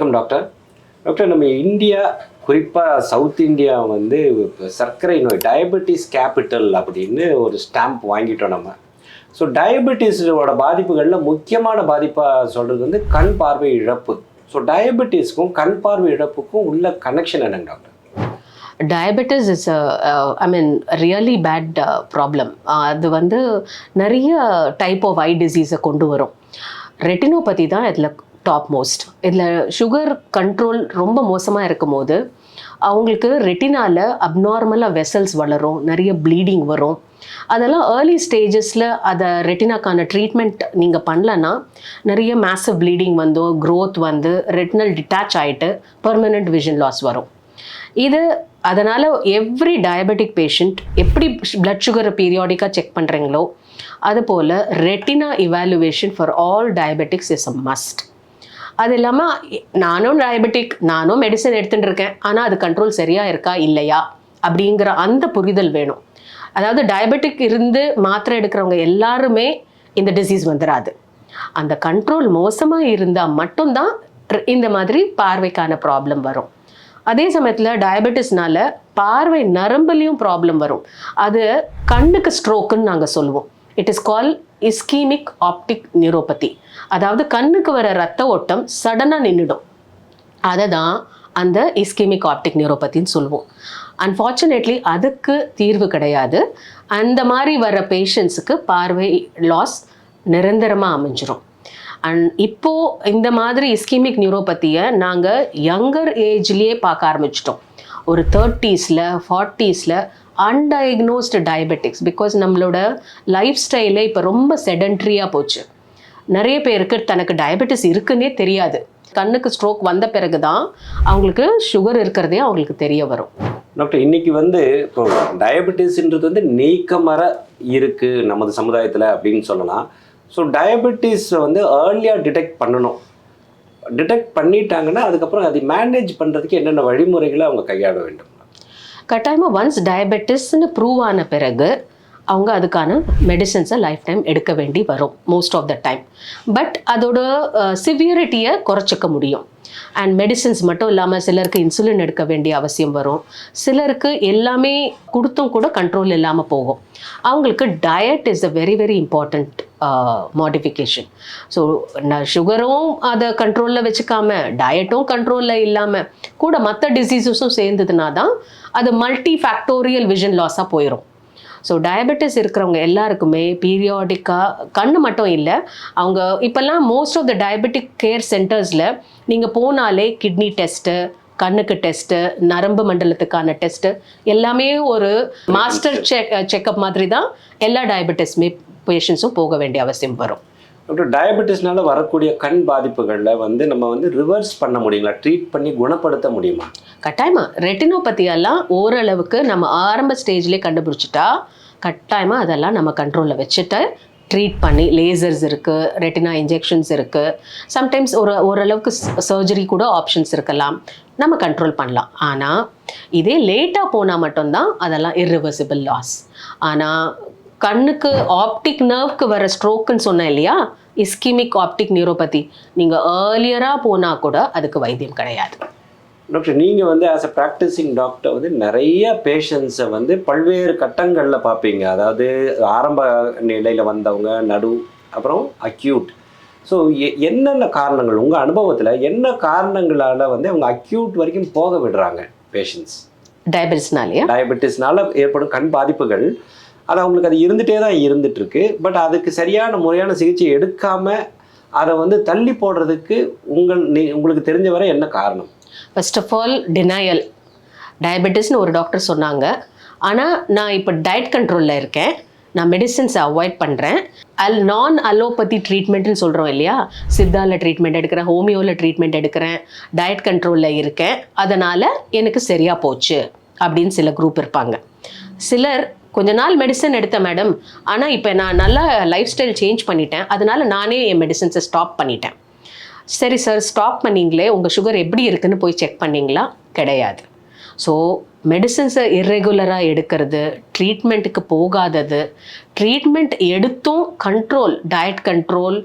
வணக்கம் doctor. Doctor நம்ம India குறிப்பாக சவுத் இந்தியா வந்து சர்க்கரை நோய் டயபெட்டிஸ் கேபிட்டல் அப்படின்னு ஒரு ஸ்டாம்ப் வாங்கிட்டோம் நம்ம. ஸோ டயபெட்டிஸோட பாதிப்புகளில் முக்கியமான பாதிப்பாக சொல்கிறது வந்து கண் பார்வை இழப்பு. ஸோ டயபெட்டிஸ்க்கும் கண் பார்வை இழப்புக்கும் உள்ள கனெக்ஷன் என்னங்க doctor? Diabetes is I mean really bad problem அது வந்து நிறைய டைப் ஆஃப் ஐ டிசீஸை கொண்டு வரும். ரெட்டினோபதி தான் இதில் டாப் மோஸ்ட் இதில் சுகர் கண்ட்ரோல் ரொம்ப மோசமாக இருக்கும் போது அவங்களுக்கு ரெட்டினாவில் அப்நார்மலாக வெசல்ஸ் வளரும் நிறைய ப்ளீடிங் வரும். அதெல்லாம் ஏர்லி ஸ்டேஜஸில் அதை ரெட்டினாக்கான ட்ரீட்மெண்ட் நீங்கள் பண்ணலன்னா நிறைய மேசிவ் ப்ளீடிங் வந்து க்ரோத் வந்து ரெட்டினல் டிட்டாச் ஆகிட்டு பர்மனெண்ட் விஷன் லாஸ் வரும். இது அதனால் எவ்ரி டயபெட்டிக் பேஷண்ட் எப்படி பிளட் சுகரை பீரியாடிக்காக செக் பண்ணுறீங்களோ அதுபோல் retina evaluation for all diabetics is a must அது இல்லாமல் நானும் டயபெட்டிக் நானும் மெடிசன் எடுத்துட்டு இருக்கேன் ஆனால் அது கண்ட்ரோல் சரியாக இருக்கா இல்லையா? அப்படிங்கிற அந்த புரிதல் வேணும். அதாவது டயபெட்டிக் இருந்து மாத்திரை எடுக்கிறவங்க எல்லாருமே இந்த டிசீஸ் வந்துடாது அந்த கண்ட்ரோல் மோசமாக இருந்தால் மட்டும்தான் இந்த மாதிரி பார்வைக்கான ப்ராப்ளம் வரும். அதே சமயத்தில் டயபெட்டிஸ்னால பார்வை நரம்புலையும் ப்ராப்ளம் வரும். அது கண்ணுக்கு ஸ்ட்ரோக்குன்னு நாங்கள் சொல்லுவோம். It is call ischemic optic neuropathy அதாவது கண்ணுக்கு வர ரத்த ஓட்டம் சடனாக நின்றுடும் அதை தான் அந்த இஸ்கீமிக் ஆப்டிக் நியூரோபத்தின்னு சொல்லுவோம். அன்ஃபார்ச்சுனேட்லி அதுக்கு தீர்வு கிடையாது. அந்த மாதிரி வர பேஷண்ட்ஸுக்கு பார்வை லாஸ் நிரந்தரமாக அமைஞ்சிரும். அண்ட் இப்போது இந்த மாதிரி இஸ்கீமிக் நியூரோபத்தியை நாங்கள் யங்கர் ஏஜ்லேயே பார்க்க ஆரம்பிச்சிட்டோம். ஒரு தேர்ட்டீஸில் ஃபார்ட்டீஸில் அன்டயக்னோஸ்டு டயபெட்டிக்ஸ் பிகாஸ் நம்மளோட லைஃப் ஸ்டைலே இப்போ ரொம்ப செடன்ட்ரியாக போச்சு. நிறைய பேருக்கு தனக்கு டயபெட்டிஸ் இருக்குன்னே தெரியாது. கண்ணுக்கு ஸ்ட்ரோக் வந்த பிறகு தான் அவங்களுக்கு சுகர் இருக்கிறதே அவங்களுக்கு தெரிய வரும். டாக்டர் இன்னைக்கு வந்து இப்போ டயபெட்டிஸ்ன்றது வந்து நீக்கமர இருக்குது நமது சமுதாயத்தில் அப்படின்னு சொல்லலாம். ஸோ டயபெட்டிஸை வந்து ஏர்லியாக டிடெக்ட் பண்ணணும். டிடெக்ட் பண்ணிட்டாங்கன்னா அதுக்கப்புறம் அதை மேனேஜ் பண்ணுறதுக்கு என்னென்ன வழிமுறைகளை அவங்க கையாள வேண்டும். கட்டாயமாக ஒன்ஸ் டயபெட்டிஸ்னு ப்ரூவ் ஆன பிறகு அவங்க அதுக்கான மெடிசன்ஸை லைஃப் டைம் எடுக்க வேண்டி வரும் most of the time but அதோட சிவியரிட்டியை குறைச்சிக்க முடியும். அண்ட் மெடிசின்ஸ் மட்டும் இல்லாமல் சிலருக்கு இன்சுலின் எடுக்க வேண்டிய அவசியம் வரும். சிலருக்கு எல்லாமே கொடுத்தும் கூட கண்ட்ரோல் இல்லாமல் போகும். அவங்களுக்கு diet is a very very important modification so நான் சுகரும் அதை கண்ட்ரோலில் வச்சுக்காம டயட்டும் கண்ட்ரோலில் இல்லாமல் கூட மற்ற டிசீசஸும் சேர்ந்ததுனா தான் அது மல்டி ஃபேக்டோரியல் விஷன் லாஸாக போயிடும் ஸோ டயபெட்டிஸ் இருக்கிறவங்க எல்லாருக்குமே பீரியாடிக்காக கண்ணு மட்டும் இல்லை அவங்க இப்போல்லாம் most of the diabetic care சென்டர்ஸில் நீங்கள் போனாலே கிட்னி டெஸ்ட்டு கண்ணுக்கு டெஸ்ட்டு நரம்பு மண்டலத்துக்கான டெஸ்ட்டு எல்லாமே ஒரு மாஸ்டர் செக் செக்கப் மாதிரி தான் எல்லா டயபெட்டிஸ்மே பேஷண்ட்ஸும் போக வேண்டிய அவசியம் வரும். டாக்டர் டயபெட்டிஸ்னால வரக்கூடிய கண் பாதிப்புகளில் வந்து நம்ம வந்து ரிவர்ஸ் பண்ண முடியுங்களா? ட்ரீட் பண்ணி குணப்படுத்த முடியுமா? கட்டாயமா. ரெட்டினோபதியெல்லாம் ஓரளவுக்கு நம்ம ஆரம்ப ஸ்டேஜ்லேயே கண்டுபிடிச்சிட்டா கட்டாயமாக அதெல்லாம் நம்ம கண்ட்ரோலில் வச்சுட்டு ட்ரீட் பண்ணி லேசர்ஸ் இருக்குது ரெட்டினா இன்ஜெக்ஷன்ஸ் இருக்குது சம்டைம்ஸ் ஒரு ஓரளவுக்கு சர்ஜரி கூட ஆப்ஷன்ஸ் இருக்கலாம். நம்ம கண்ட்ரோல் பண்ணலாம். ஆனால் இதே லேட்டாக போனால் மட்டும்தான் அதெல்லாம் இர்ரிவர்சிபிள் லாஸ் ஆனால் கண்ணுக்கு ஆப்டிக் நர்வ்க்கு வர ஸ்ட்ரோக்குன்னு சொன்னேன் இல்லையா? இஸ்கிமிக் ஆப்டிக் நியூரோபதி நீங்கள் ஏர்லியராக போனால் கூட அதுக்கு வைத்தியம் கிடையாது. டாக்டர் நீங்கள் வந்து ஆஸ் அ ப்ராக்டிசிங் டாக்டர் வந்து நிறைய பேஷண்ட்ஸை வந்து பல்வேறு கட்டங்களில் பார்ப்பீங்க அதாவது ஆரம்ப நிலையில் வந்தவங்க நடு அப்புறம் அக்யூட் ஸோ என்னென்ன காரணங்கள்? உங்கள் அனுபவத்தில் என்ன காரணங்களால் வந்து அவங்க அக்யூட் வரைக்கும் போக விடுறாங்க பேஷண்ட்ஸ் டயபெட்டிஸ்னாலேயா டயபெட்டிஸ்னால ஏற்படும் கண் பாதிப்புகள். அது அவங்களுக்கு அது இருந்துகிட்டே தான் இருந்துட்டுருக்கு. பட் அதுக்கு சரியான முறையான சிகிச்சை எடுக்காமல் அதை வந்து தள்ளி போடுறதுக்கு உங்கள் நீ உங்களுக்கு தெரிஞ்ச வரை என்ன காரணம்? ஃபர்ஸ்ட் ஆஃப் ஆல் டினாயல் டயபெட்டிஸ்னு ஒரு டாக்டர் சொன்னாங்க. ஆனால் நான் இப்போ டயட் கண்ட்ரோலில் இருக்கேன். நான் மெடிசின்ஸை அவாய்ட் பண்ணுறேன் அல் நான் அலோபதி ட்ரீட்மெண்ட்னு சொல்கிறோம் இல்லையா? சித்தாவில் ட்ரீட்மெண்ட் எடுக்கிறேன் ஹோமியோவில் ட்ரீட்மெண்ட் எடுக்கிறேன் டயட் கண்ட்ரோலில் இருக்கேன். அதனால் எனக்கு சரியாக போச்சு. அப்படின்னு சில குரூப் இருப்பாங்க. சிலர் கொஞ்ச நாள் மெடிசன் எடுத்தேன் மேடம் ஆனால் இப்போ நான் நல்லா லைஃப் ஸ்டைல் சேஞ்ச் பண்ணிட்டேன். அதனால நானே என் மெடிசன்ஸை ஸ்டாப் பண்ணிட்டேன். சரி சார் ஸ்டாப் பண்ணிங்களே உங்கள் சுகர் எப்படி இருக்குன்னு போய் செக் பண்ணீங்களா? கிடையாது. ஸோ மெடிசன்ஸை இர்ரெகுலராக எடுக்கிறது ட்ரீட்மெண்ட்டுக்கு போகாதது ட்ரீட்மெண்ட் எடுத்தும் control diet control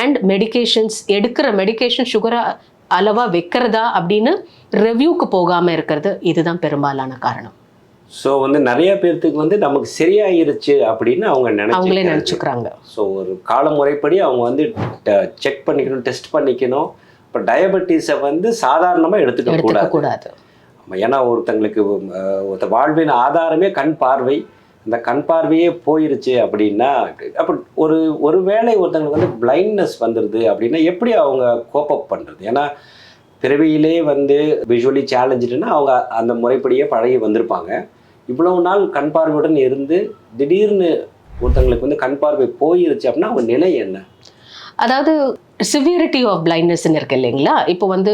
and medications எடுக்கிற மெடிகேஷன் சுகராக அளவாக வைக்கிறதா அப்படின்னு ரிவ்யூக்கு போகாமல் இருக்கிறது. இதுதான் பெரும்பாலான காரணம். ஸோ வந்து நிறைய பேர்த்துக்கு வந்து நமக்கு சரியாயிருச்சு அப்படின்னு அவங்க அவங்களே நினைச்சு நினச்சிக்கிறாங்க. ஸோ ஒரு காலமுறைப்படி அவங்க வந்து செக் பண்ணிக்கணும் டெஸ்ட் பண்ணிக்கணும். இப்போ டயபெட்டிஸை வந்து சாதாரணமாக எடுத்துக்க கூடாது ஏன்னா ஒருத்தங்களுக்கு வாழ்வின் ஆதாரமே கண் பார்வை. அந்த கண் பார்வையே போயிருச்சு அப்படின்னா அப்போ ஒரு ஒரு வேளை ஒருத்தங்களுக்கு வந்து பிளைண்ட்னஸ் வந்துடுது அப்படின்னா எப்படி அவங்க கோப்பப் பண்ணுறது ஏன்னா பிறவியிலே வந்து விஷுவலி சேலஞ்சுன்னா அவங்க அந்த முறைப்படியே பழகி வந்திருப்பாங்க. இவ்வளவு நாள் கண் பார்வையுடன் இருந்து திடீர்னு ஒருத்தங்களுக்கு வந்து கண் பார்வை போயிருச்சு அப்படின்னா அவங்க நிலை என்ன? அதாவது சிவியரிட்டி ஆஃப் பிளைண்ட்னஸ்ன்னு இருக்கு இல்லைங்களா? இப்போ வந்து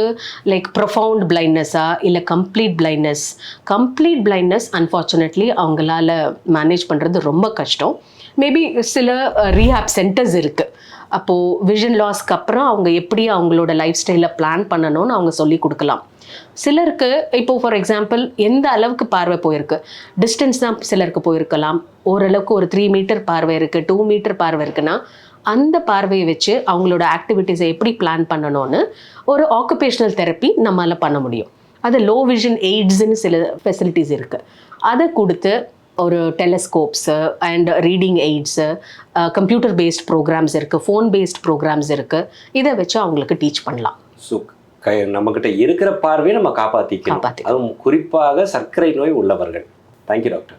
லைக் ப்ரொஃபவுண்ட் பிளைண்ட்னஸ்ஸா இல்லை complete blindness complete blindness unfortunately அவங்களால மேனேஜ் பண்ணுறது ரொம்ப கஷ்டம். மேபி சில ரீஹாப் சென்டர்ஸ் இருக்குது அப்போது விஷன் லாஸ்க்கு அப்புறம் அவங்க எப்படி அவங்களோட லைஃப் ஸ்டைலை பிளான் பண்ணணும்னு அவங்க சொல்லி கொடுக்கலாம். சிலருக்கு இப்போ ஃபார் எக்ஸாம்பிள் எந்த அளவுக்கு பார்வை போயிருக்கு? டிஸ்டன்ஸ் தான் சிலருக்கு போயிருக்கலாம். ஓரளவுக்கு ஒரு த்ரீ மீட்டர் பார்வை இருக்குது டூ மீட்டர் பார்வை இருக்குன்னா அந்த பார்வையை வச்சு அவங்களோட ஆக்டிவிட்டீஸை எப்படி பிளான் பண்ணணும்னு ஒரு ஆக்குபேஷனல் தெரப்பி நம்மளால் பண்ண முடியும். அது லோ விஷன் எய்ட்ஸ்னு சில ஃபெசிலிட்டிஸ் இருக்குது அதை கொடுத்து ஒரு telescopes and reading aids computer based programs இருக்குது ஃபோன் பேஸ்ட் ப்ரோக்ராம்ஸ் இருக்குது இதை வச்சு அவங்களுக்கு டீச் பண்ணலாம். ஸோ கை நம்மக்கிட்ட இருக்கிற பார்வையை நம்ம காப்பாற்றிக்கணும். அதுவும் குறிப்பாக சர்க்கரை நோய் உள்ளவர்கள். Thank you doctor